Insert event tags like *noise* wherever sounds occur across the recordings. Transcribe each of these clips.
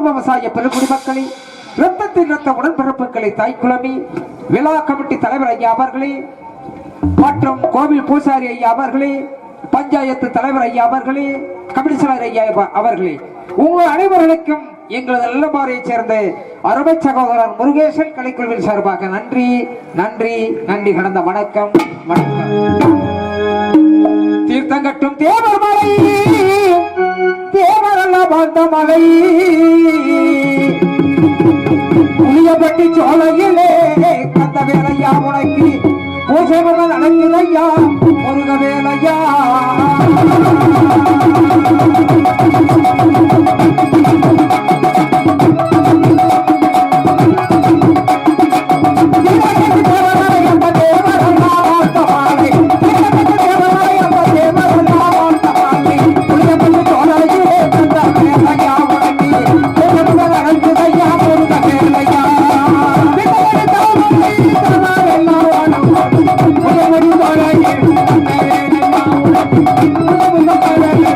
வாழ்கின்ற விவசாய பெருங்குடி மக்களே ரத்த உடன்பிறப்புகளை தாய்க்குழமி விழா கமிட்டி தலைவர் ஐயா அவர்களே மற்றும் கோவில் பூசாரி ஐயா அவர்களே பஞ்சாயத்து தலைவர் ஐயா அவர்களே கமிஷனர் ஐயா அவர்களே உங்கள் அனைவர்களுக்கும் எங்களது நல்லபாறையைச் சேர்ந்த அருமை சகோதரர் முருகேசன் கலைக்குழுவின் சார்பாக நன்றி நன்றி நன்றி கடந்த வணக்கம் வணக்கம். தீர்த்தங்கட்டும் தேவர் மலை தேவரல்ல வாழ்ந்த மலை புளியப்பட்டி சோலையிலே கந்த வேலையா உனக்கு பூஜை முதல் முருக வேலையா. தெலுங்காபுரி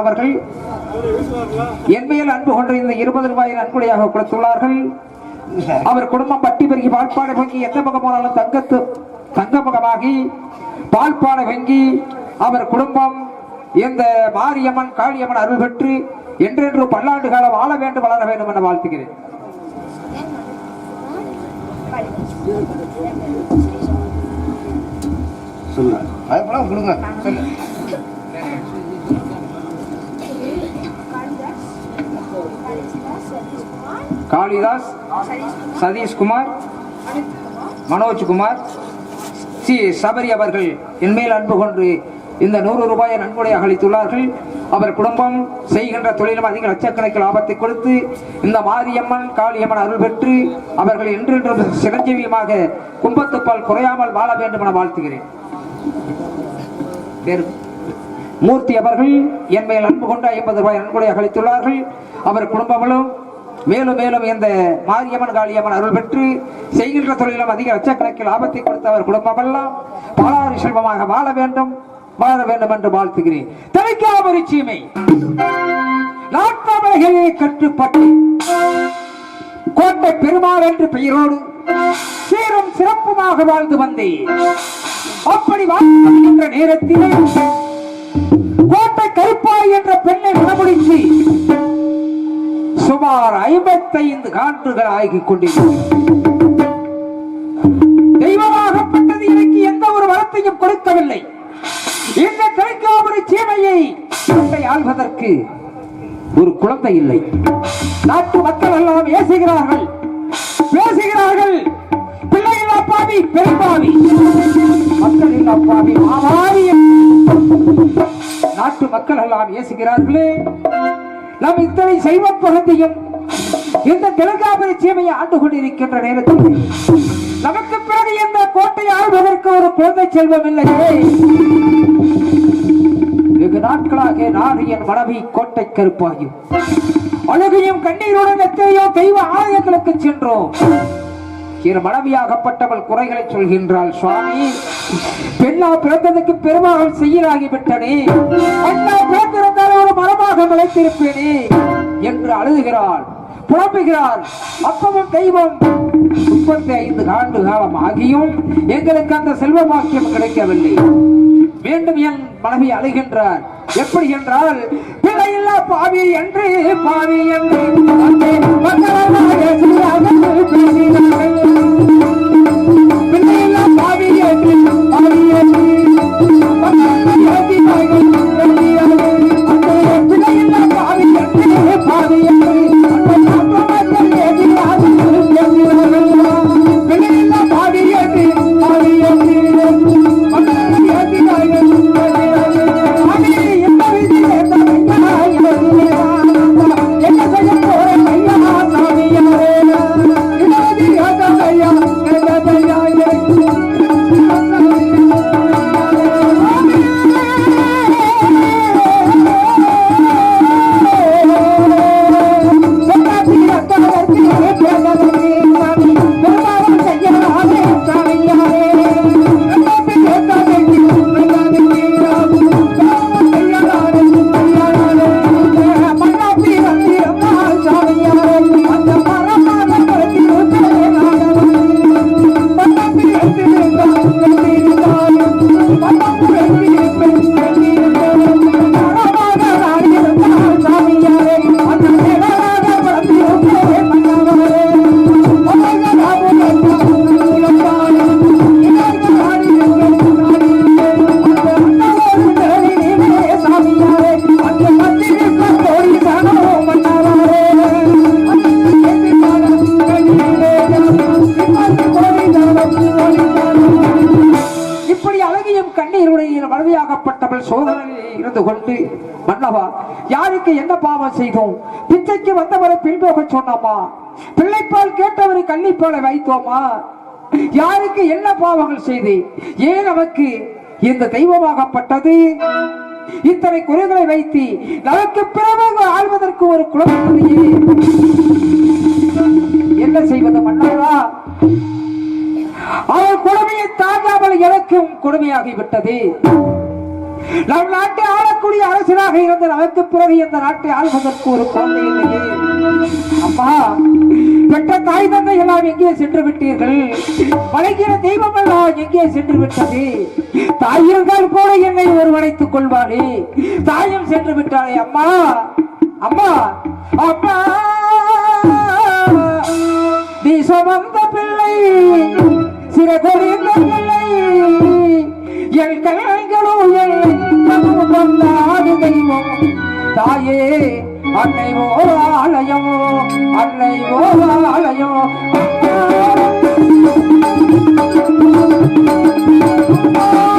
அவர்கள் என்மையில் அன்பு கொண்டு இந்த இருபது ரூபாயை நன்கொடையாக கொடுத்துள்ளார்கள். அவர் குடும்பம் பட்டி பெருகி பால்பாடை வங்கி எந்த பக்கம் போனாலும் தங்கத்து தங்க பக்கமாகி பால்பாடை வங்கி அவர் குடும்பம் இந்த மாரியம்மன் காளியம்மன் அருள் பெற்று என்றென்று பல்லாண்டு காலம் வாழ வேண்டும் வளர வேண்டும் என வாழ்த்துகிறேன். சொல்லு பயப்படாம கொடுங்க. காளிதாஸ் சதீஷ்குமார் மனோஜ்குமார் சி. சபரி அவர்கள் என்மேல் அன்பு கொண்டு இந்த நூறு ரூபாயை நன்கொடை அளித்துள்ளார்கள். அவர் குடும்பம் செய்கின்ற தொழிலும் அதிக லட்சக்கணக்கில் ஆபத்தை கொடுத்து இந்த மாரியம்மன் காளியம்மன் அருள் பெற்று அவர்கள் என்றென்றும் சிரஞ்சீவியமாக கும்பத்துப்பால் குறையாமல் வாழ வேண்டும் என வாழ்த்துகிறேன். மூர்த்தி அவர்கள் என் மேல் அன்பு கொண்டு ஐம்பது ரூபாய் நன்கொடை அளித்துள்ளார்கள். அவர் குடும்பங்களும் மேலும் மேலும் இந்த மாரியம்மன் காளியம்மன் அருள் பெற்று செய்கின்ற தொழிலும் அதிக லட்சக்கணக்கில் ஆபத்தை கொடுத்த அவர் குடும்பமெல்லாம் பாலாறு செல்வமாக வாழ வேண்டும் வாழ வேண்டும் என்று வாழ்த்துகிறேன். தலைக்காமரி சீமை. நாட்டவர்களே கட்டுப்பட்டு கோட்டை பெருமாள் என்று பெயரோடு சீரும் சிறப்புமாக வாழ்ந்து வந்தேன். அப்படி வாழ்கின்ற நேரத்திலே கோட்டை கருப்பாய் என்ற பெண்ணை மனமுடிச்சு சுமார் ஐம்பத்தைந்து ஆண்டுகள் ஆகிக் கொண்டிருக்கிறது தெய்வமாகப்பட்டது எனக்கு எந்த ஒரு வரத்தையும் கொடுக்கவில்லை. இந்த கலைக்காமரி சீமையை கொண்டை ஆள்வதற்கு ஒரு குழந்தை இல்லை. நாட்டு மக்கள் எல்லாம் ஏசுகிறார்கள். பேசுகிறார்கள் பிள்ளைகள் அப்பாவி பெரும்பாவி மக்கள் அப்பாவி மாவாரி நாட்டு மக்கள் எல்லாம் ஏசுகிறார்களே. நாம் இத்தனை சைவ பகுதியும் இந்த தெலுங்காபுரி சீமையை ஆண்டு கொண்டிருக்கின்ற நேரத்தில் நமக்கு பிறகு இந்த கோட்டை ஆள்வதற்கு ஒரு குழந்தை செல்வம் இல்லையே வெகு நாட்களாக நான் என் மனைவி கோட்டை கருப்பாயும் அழுகையும் கண்ணீருடன் எத்தனையோ தெய்வ ஆலயங்களுக்கு சென்றோம். மனைவியாகப்பட்டவள் குறைகளை சொல்கின்றாள் சுவாமி பெண்ணா பிறந்ததுக்கு பெருமாள் செய்யலாகிவிட்டனே பிறந்திருந்தால் ஒரு மரமாக முளைத்திருப்பேனே என்று அழுதுகிறாள் புலம்புகிறார் அப்பவும் தெய்வம் முப்பத்தி ஐந்து ஆண்டு காலம் ஆகியும் எங்களுக்கு அந்த செல்வ பாக்கியம் கிடைக்கவில்லை. மீண்டும் என் மனைவி அழுகின்றார். எப்படி என்றால் பிள்ளையில்லா பாவி என்று பாவி என்று சொன்னோமா? பிள்ளைப்பால் கேட்டவரை கள்ளிப்பாலை வைத்தோமா? யாருக்கு என்ன பாவங்கள் செய்து? ஏன் நமக்கு இந்த தெய்வமாகப்பட்டது? இத்தனை குறைகளை வைத்து நமக்கு பிறகு ஆள்வதற்கு ஒரு குழந்தையே என்ன செய்வது மன்னவா அவர் கொடுமையை தாங்காமல் எனக்கும் கொடுமையாகிவிட்டது. நம் நாட்டை ஆளக்கூடிய அரசனாக இருந்த நமக்கு பிறகு இந்த நாட்டை ஆள்வதற்கு ஒரு குழந்தை இல்லையே. அப்பா பெற்ற தாய் தந்தை எல்லாம் எங்கே சென்று விட்டீர்கள் வழங்கின தெய்வம் எல்லாம் எங்கே சென்று விட்டது தாய் இருந்தால் கூட என்னை ஒருவனைத்துக் கொள்வாளே தாயும் சென்று விட்டாளே அம்மா. அம்மா அம்மா. நீ சுமந்த பிள்ளை சிற கொடிந்த பிள்ளை. என் கண்களோ என் தெய்வம். தாயே அன்னை ஓர் ஆலயம் அன்னை ஓர் ஆலயம் you.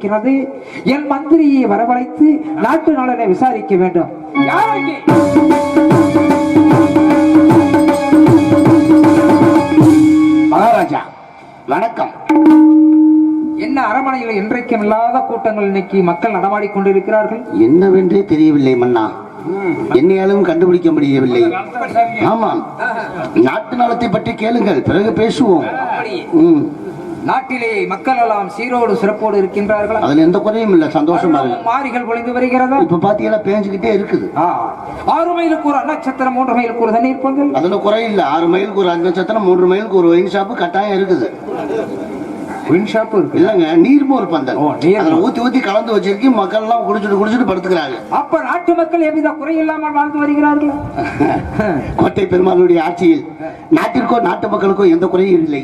இருக்கிறது. என் மந்திரியை வரவழைத்து நாட்டு நலனை விசாரிக்க வேண்டும்? மகாராஜா வணக்கம். என்ன அரண்மனையில் இன்றைக்கும் இல்லாத கூட்டங்கள் இன்னைக்கு மக்கள் நடமாடிக் கொண்டிருக்கிறார்கள்? என்னவென்றே தெரியவில்லை மன்னா. என்னையாலும் கண்டுபிடிக்க முடியவில்லை. ஆமாம் நாட்டு நலத்தை பற்றி கேளுங்கள் பிறகு பேசுவோம். நாட்டிலே மக்கள் எல்லாம் சீரோடு சிறப்போடு இருக்கின்றார்களா? அதுல எந்த குறையும் இல்ல சந்தோஷமா இருக்கு மாறிகள் பொழிந்து வருகிறதா? இப்ப பாத்தீங்கன்னா பேஞ்சுக்கிட்டே இருக்குது. ஆறு மைலுக்கு ஒரு நட்சத்திரம் மூன்று மைலுக்கு ஒரு தண்ணீர் பந்தல் அதுல குறை இல்ல. ஆறு மைலுக்கு ஒரு அஞ்சு நட்சத்திரம் மூன்று மைலுக்கு ஒரு ஒயின் ஷாப்பு கட்டாயம் இருக்குது. ஒயின் ஷாப் இருக்கு. இல்லங்க நீர்மோர் பந்தல். அதுல ஊத்தி ஊத்தி கலந்து வச்சிருக்கு மக்கள் எல்லாம் குடிச்சிட்டு குடிச்சிட்டு படுத்துக்கிறாங்க. அப்ப நாட்டு மக்கள் எவ்வித குறை இல்லாமல் வாழ்ந்து வருகிறார்கள்? *laughs* கோட்டை பெருமாளுடைய ஆட்சியில் நாட்டிற்கோ நாட்டு மக்களுக்கோ எந்த குறையும் இல்லை.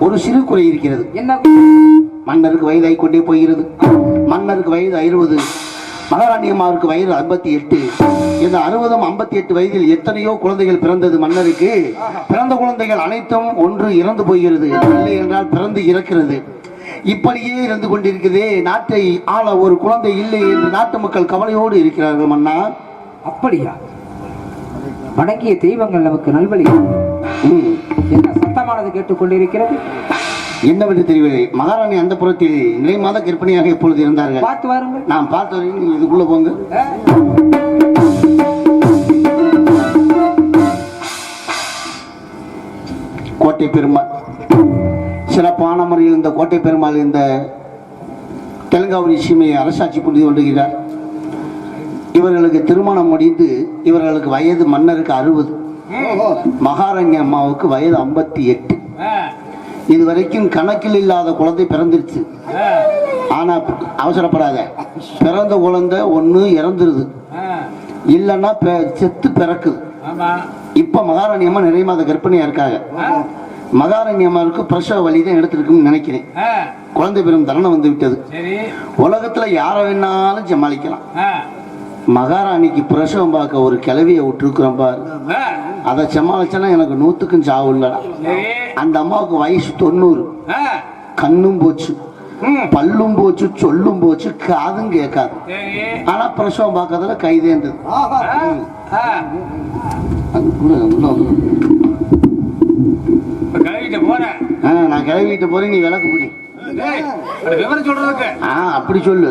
ஒரு சிறு குறை இருக்கிறது. என்ன மன்னருக்கு வயதாகி கொண்டே போகிறது. மன்னருக்கு வயது அறுபது. மகாராணி அம்மாவுக்கு வயது ஐம்பத்தி எட்டு. இந்த அறுபதும் ஐம்பத்தி எட்டு வயதில் எத்தனையோ குழந்தைகள் பிறந்தது மன்னருக்கு. பிறந்த குழந்தைகள் அனைத்தும் ஒன்று இறந்து போகிறது. இல்லை என்றால் பிறந்து இறக்கிறது. இப்படியே இருந்து கொண்டிருக்கிறதே நாட்டை ஆள ஒரு குழந்தை இல்லை என்று நாட்டு மக்கள் கவலையோடு இருக்கிறார்கள் மன்னா. அப்படியா? வணங்கிய தெய்வங்கள் நமக்கு நல்வழி. என்ன சத்தமானது கேட்டுக்கொண்டிருக்கிறது? என்னவென்று தெரியவில்லை. மகாராணி அந்த புறத்தில் நிலை மாத கற்பனையாக இப்பொழுது இருந்தார்கள்? பார்த்து வாருங்கள். நான் பார்த்த இதுக்குள்ள போங்க கோட்டை பெருமாள். சிறப்பான முறையில் இந்த கோட்டை பெருமாள் இந்த தெலுங்காவூரி சீமையை அரசாட்சி புரிந்து கொண்டிருக்கிறார் இவர்களுக்கு திருமணம் முடிந்து இவர்களுக்கு வயது மன்னருக்கு அறுபது. மகாராணி அம்மாவுக்கு வயது ஐம்பத்தி எட்டு. இதுவரைக்கும் கணக்கில் இல்லாத குழந்தை பிறந்துருச்சு. ஆனா அவசரப்படாத. பிறந்த குழந்தை ஒண்ணு இறந்துருது. இல்லைன்னா செத்து பிறக்குது. இப்ப மகாராணி அம்மா நிறைய மாத கர்ப்பிணியா இருக்காங்க. மகாராணி அம்மாவுக்கு பிரசவ வலி தான் எடுத்திருக்குன்னு நினைக்கிறேன். குழந்தை பெறும் தருணம் வந்து விட்டது. உலகத்துல யாரை வேணாலும் சமாளிக்கலாம். மகாராணிக்கு பிரசவம் பார்க்க ஒரு கிளவியை விட்டுருக்குறோம் பாரு. அதை சமாளிச்சனா எனக்கு நூத்துக்கும் சாவு இல்லடா. அந்த அம்மாவுக்கு வயசு தொண்ணூறு. கண்ணும் போச்சு. பல்லும் போச்சு சொல்லும் போச்சு காதும் கேட்காது. ஆனா பிரசவம் பார்க்கறதுல கைதேந்தது அது கூட உள்ள வந்து. போறேன் ஆ, நான் கிளவிட்டு போறேன் நீ விளக்கு பிடி அப்படி சொல்லு.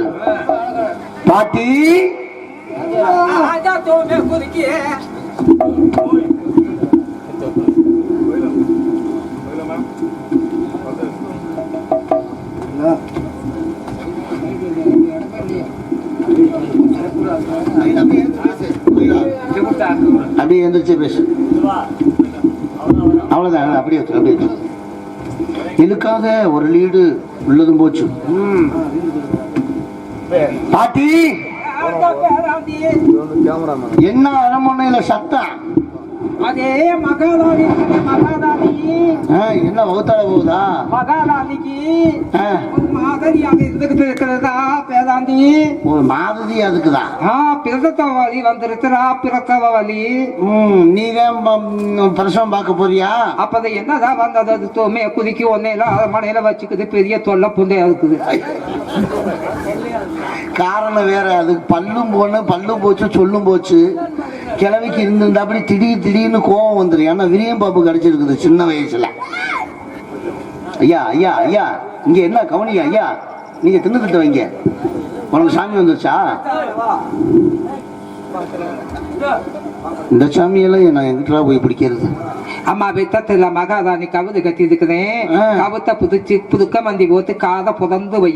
பாட்டி. அப்படியே எந்திரிச்சு பேசு அவ்வளவுதான் அப்படியே அப்படியே வச்சு ஒரு லீடு உள்ளதும் போச்சு பாட்டி என்ன அரண்மனையில சத்தம் அதே மகாராணி ஆ, என்ன வகுத்தால போகுதா? மகாராணிக்கு ஆ, மாதிரியாக இருந்துகிட்டு இருக்கிறதா பேதாண்டி ஒரு மாதிரி அதுக்குதான் ஆ பிரசவ வலி வந்திருக்கிறா பிரசவ வலி ம் நீ தான் பிரசவம் பார்க்க போறியா? அப்பத என்னதான் வந்தது? அது தோமே குதிக்கி ஒன்னேல மனையில வச்சுக்குது பெரிய தொல்லை புண்டையா இருக்குது காரணம் வேற அதுக்கு பல்லும் போன பல்லும் போச்சு சொல்லும் போச்சு. கிழவிக்கு இருந்திருந்தாப்படி திடீர் திடீர்னு கோவம் வந்துடும் ஏன்னா விரியம் பாப்பு கிடைச்சிருக்குது சின்ன வயசுல. ஐயா ஐயா ஐயா இங்க என்ன கவனிங்க ஐயா? நீங்க தின்னு வைங்க. உனக்கு சாமி வந்துருச்சா? இந்த சாமியெல்லாம் நான் எங்கிட்டா போய் பிடிக்கிறது? அம்மா வித்தத்துல மகாராணி கவுது கத்தி இருக்குதேன். கவுத்த புதுச்சு புதுக்க மந்தி போத்து காத புதந்து வை.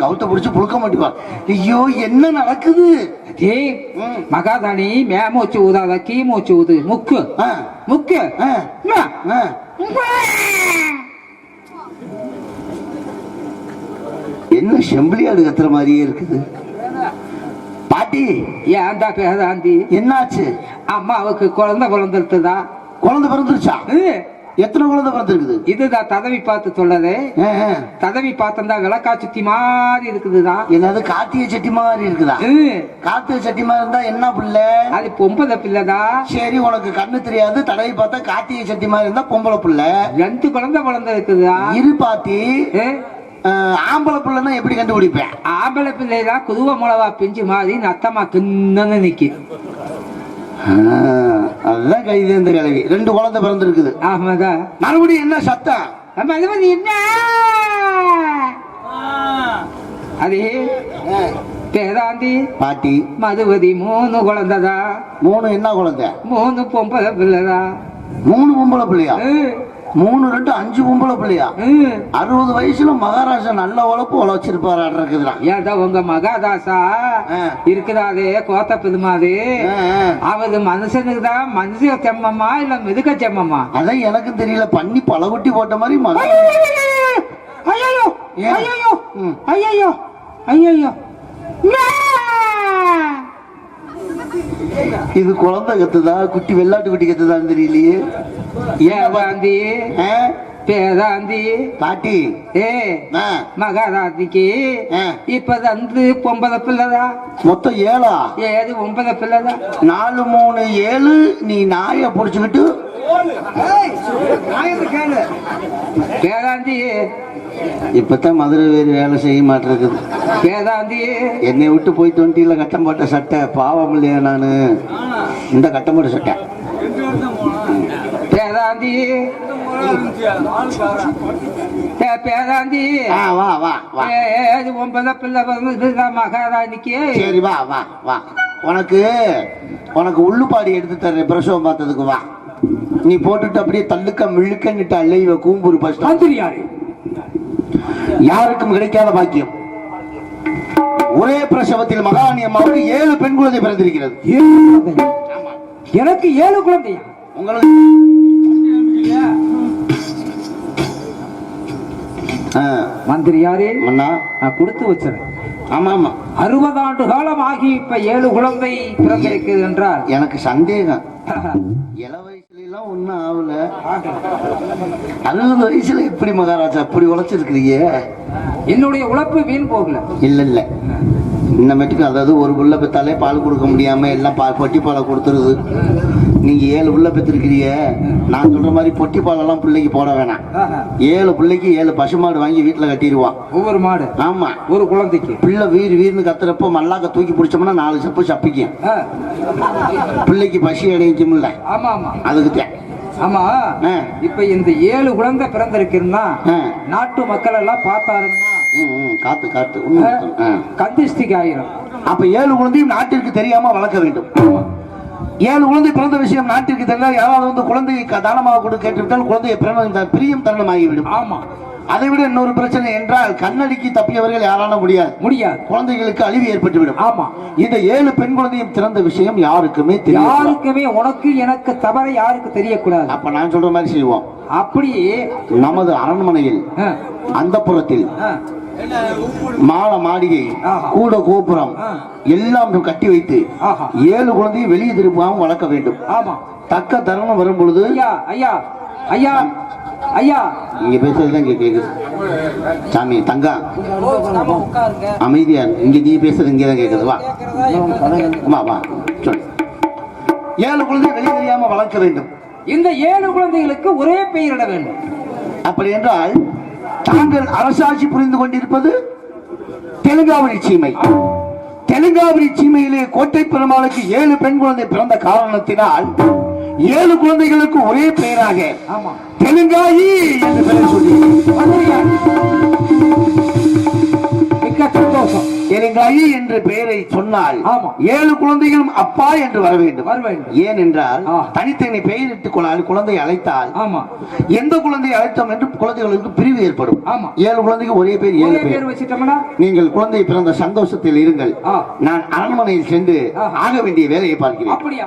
கவுத்த பிடிச்சு புழுக்க மாட்டிப்பா ஐயோ என்ன நடக்குது? அதே ம். மகாராணி மே மூச்சு ஊதாத கீ மூச்சு ஊது. முக்கு. முக்கு. என்ன செம்பிளியாடு கத்துற மாதிரியே இருக்குது. பாட்டி. ஏன்டா பேதாண்டி என்னாச்சு? அம்மாவுக்கு குழந்தை பிறந்திருக்குதா? குழந்தை பிறந்துருச்சா? எத்தனை குழந்தை பிறந்திருக்குது? இதுதான் ததவி பார்த்து ஆ. ததவி பார்த்தா விளக்கா சுத்தி மாதிரி இருக்குதுதான் என்னது கார்த்திகை செட்டி மாதிரி இருக்குதா? ம், கார்த்திகை செட்டி மாதிரி இருந்தா என்ன பிள்ளை? அது பொம்பளை பிள்ளைதா. சரி உனக்கு கண்ணு தெரியாது. தடவை பார்த்தா கார்த்திகை செட்டி மாதிரி இருந்தா பொம்பளை பிள்ளை. ரெண்டு குழந்தை குழந்தை இருக்குதா இரு பாத்தி ஆம்பளை பிள்ளைன்னா எப்படி கண்டுபிடிப்பேன்? ஆம்பளை பிள்ளைதான் குதுவ மிளவா பிஞ்சு மாதிரி நத்தமா கிண்ணன்னு நிக்கி. அதுதான் கைதேந்த கிழவி ரெண்டு குழந்தை பிறந்திருக்குது. ஆமாதா. மறுபடியும் என்ன சத்தம் ஆமா, அது வந்து என்ன? அது பேதாந்தி பாட்டி. மதுவதி மூணு குழந்தைதா. மூணு என்ன குழந்தை? மூணு பொம்பளை பிள்ளைதா. மூணு பொம்பளை பிள்ளையா? மூணு ரெண்டு அஞ்சு பொம்பளை பிள்ளையா. அறுபது வயசுல மகாராஜா நல்ல உழப்பு உழைச்சிருப்பாரு இருக்குதுடா. ஏதா உங்க மகாதாசா? ஆ. இருக்குதாது கோத்த பெருமாது அவரு மனுஷனுக்கு தான் மனுஷ செம்மம்மா இல்ல மிருக செம்மம்மா? அதான் எனக்கும் தெரியல. பண்ணி பழகுட்டி போட்ட மாதிரி ஐயோ? ஐயோ. ஐயோ ஐயோ இது குழந்தை கத்துதா? குட்டி வெள்ளாட்டு குட்டி கத்துதான்னு தெரியலையே. ஏதாந்தி ஆ? பேதாந்தி பாட்டி. ஏ ஆ, மகாராஜிக்கு ஆ. இப்ப வந்து பொம்பளை பிள்ளைதா? மொத்தம் ஏழா? ஏது ஒன்பது பிள்ளைதா? நாலு மூணு ஏழு நீ நாயை புடிச்சுக்கிட்டு. பேதாந்தி இப்பதான் மதுரை வேறு வேலை செய்ய மாட்டிருக்குது. பேதாந்தி. என்னை விட்டு போய் தொண்டியில கட்டம் போட்ட சட்டை பாவம் இல்லையா நானு? இந்த கட்டம் போட்ட சட்டை. பேதாந்தி பேதாந்தி வா வா வா. ஏது ஒன்பது பிள்ளை மகாராணிக்கு. சரி வா வா வா. உனக்கு உனக்கு உள்ளுப்பாடி எடுத்து தர்றேன் பிரசவம் பார்த்ததுக்கு வா. நீ போட்டுட்டு அப்படியே தள்ளுக்க மிழுக்கன்னுட்டு அள்ளைவ கூம்பூர் பஸ் மந்திரியாரு யாருக்கும் கிடைக்காத பாக்கியம். ஒரே பிரசவத்தில் மகாராணி அம்மாவுக்கு ஏழு பெண் குழந்தை பிறந்திருக்கிறது. எனக்கு ஏழு குழந்தையா? உங்களுக்கு அண்ணா. நான் கொடுத்து வச்சேன் ஆமா ஆமா அறுபது ஆண்டு காலம் ஆகி இப்ப ஏழு குழந்தை பிறந்திருக்கிறது என்றால். எனக்கு சந்தேகம். இள வயசுல எல்லாம் ஒண்ணும் ஆகல. அறுபது வயசுல எப்படி மகாராஜா அப்படி உழைச்சிருக்கிறீங்க? என்னுடைய உழைப்பு வீண் போகல. இல்ல இல்ல. இன்னமேட்டுக்கு அதாவது ஒரு புள்ள பெத்தாலே பால் கொடுக்க முடியாம எல்லாம் பால் பொட்டி பாலை கொடுத்துருது. நீங்க ஏழு புள்ள பெற்றிருக்கிறீங்க நான் சொல்ற மாதிரி பொட்டி பாலெல்லாம் பிள்ளைக்கு போட வேணாம். ஏழு பிள்ளைக்கு ஏழு பசுமாடு வாங்கி வீட்டுல கட்டிடுவான். ஒவ்வொரு மாடு? ஆமா. ஒரு குழந்தைக்கு? பிள்ளை வீர் வீர்னு கத்துறப்ப மல்லாக்க தூக்கி பிடிச்சோம்னா நாலு சப்பு சப்பிக்கும். பிள்ளைக்கு பசி ஆமா ஆமா அதுக்கு தான் ஆமா. இப்ப இந்த ஏழு குழந்தை பிறந்திருக்குன்னா. நாட்டு மக்கள் எல்லாம் பார்த்தாருன்னா காத்து காத்து. கந்திஷ்டிக்கு ஆயிரும். அப்ப ஏழு குழந்தையும் நாட்டிற்கு தெரியாம வளர்க்க வேண்டும். ஏழு குழந்தை பிறந்த விஷயம் நாட்டிற்கு தெரிந்தால் யாராவது வந்து குழந்தையை தானமாக கொடு கேட்டுவிட்டால் குழந்தையை பிரியும் தருணமாகிவிடும். ஆமா. அதை விட இன்னொரு பிரச்சனை என்றால் கண்ணடிக்கு தப்பியவர்கள் யாரால முடியாது. முடியாது. குழந்தைகளுக்கு அழிவு ஏற்பட்டுவிடும். ஆமா. இந்த ஏழு பெண் குழந்தையும் திறந்த விஷயம் யாருக்குமே யாருக்குமே உனக்கு எனக்கு தவிர யாருக்கு தெரியக்கூடாது. அப்ப நான் சொல்ற மாதிரி செய்வோம். அப்படி நமது அரண்மனையில் அந்த புறத்தில் மாட மாளிகை. கூட கோபுரம். எல்லாம் கட்டி வைத்து. ஏழு குழந்தையும் வெளியே திருப்பாமல் வளர்க்க வேண்டும். ஆமா. தக்க தருணம் வரும் பொழுது ஐயா ஐயா. ஐயா ஐயா. இங்க பேசுறதுதான் இங்க கேக்குது. சாமி தங்கா. அமைதியா. இங்க நீ பேசுறது இங்க தான் கேக்குது. வா. வா வா. சொல்லு. ஏழு குழந்தை வெளியே தெரியாம வளர்க்க வேண்டும். இந்த ஏழு குழந்தைகளுக்கு ஒரே பெயரிட வேண்டும். அப்படி என்றால் தாங்கள் அரசாட்சி புரிந்து கொண்டிருப்பது தெலுங்காவரி சீமை. தெலுங்காவரி சீமையிலே கோட்டை பெருமாளுக்கு ஏழு பெண் குழந்தை பிறந்த காரணத்தினால் ஏழு குழந்தைகளுக்கு ஒரே பெயராக ஆமா தெலுங்காயி என்று பெயர் சொல்லி தெலுங்காயி என்ற பெயரை சொன்னால். ஏழு குழந்தைகளும் அப்பா என்று வர வேண்டும் வர வேண்டும். ஏனென்றால் ஆ. தனித்தனி பெயரிட்டுக் கொள்ளால் குழந்தை அழைத்தால் ஆமா எந்த குழந்தையை அழைத்தோம் என்று குழந்தைகளுக்கு பிரிவு ஏற்படும் ஆமா. ஏழு குழந்தைக்கு ஒரே பேர் ஏழு பேர் வச்சிட்டோம்னா நீங்கள் குழந்தை பிறந்த சந்தோஷத்தில் இருங்கள். நான் அரண்மனையில் சென்று. ஆக வேண்டிய வேலையை பார்க்கிறேன் அப்படியா